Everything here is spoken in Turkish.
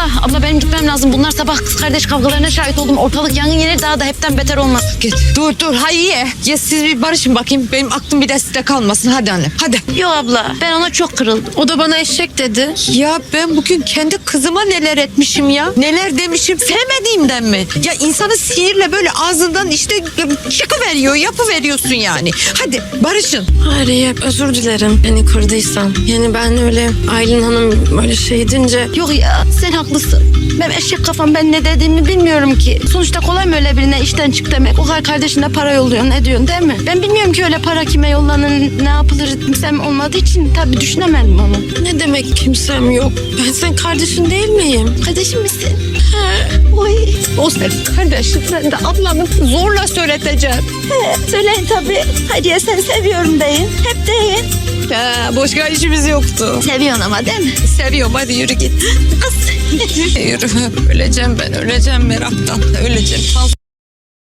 Abla, abla benim gitmem lazım. Bunlar sabah kız kardeş kavgalarına şahit oldum. Ortalık yangın yeri daha da hepten beter olmaz. Git. Dur dur hayır. Ya siz bir barışın bakayım. Benim aklım bir de sizde kalmasın. Hadi annem hadi. Yok abla, ben ona çok kırıldım. O da bana eşek dedi. Ya ben bugün kendi kızıma neler etmişim ya. Neler demişim sevmediğimden mi? Ya insanı sihirle böyle ağzından işte çıkıveriyor yapıveriyorsun yani. Hadi barışın. Hayriye özür dilerim beni kırdıysam. Yani ben öyle Aylin Hanım böyle şey edince Yok ya, sen haklısın. Ben eşek kafam, ben ne dediğimi bilmiyorum ki. Sonuçta kolay mı öyle birine işten çık demek? O kadar kardeşine para yolluyorsun, ne diyorsun değil mi? Ben bilmiyorum ki öyle para kime yollanır, ne yapılır kimsem olmadığı için tabii düşünemedim onu. ne demek kimsem yok. Ben senin kardeşin değil miyim? Kardeşim misin? Oy. O senin kardeşin ben de ablamı zorla söyleteceğim. Söyleyin tabii. Hadi sen seviyorum deyin. Hep Ya, başka işimiz yoktu. Seviyorsun ama değil mi? Seviyorum hadi yürü git. Yürü. Öleceğim ben öleceğim meraktan. Öleceğim.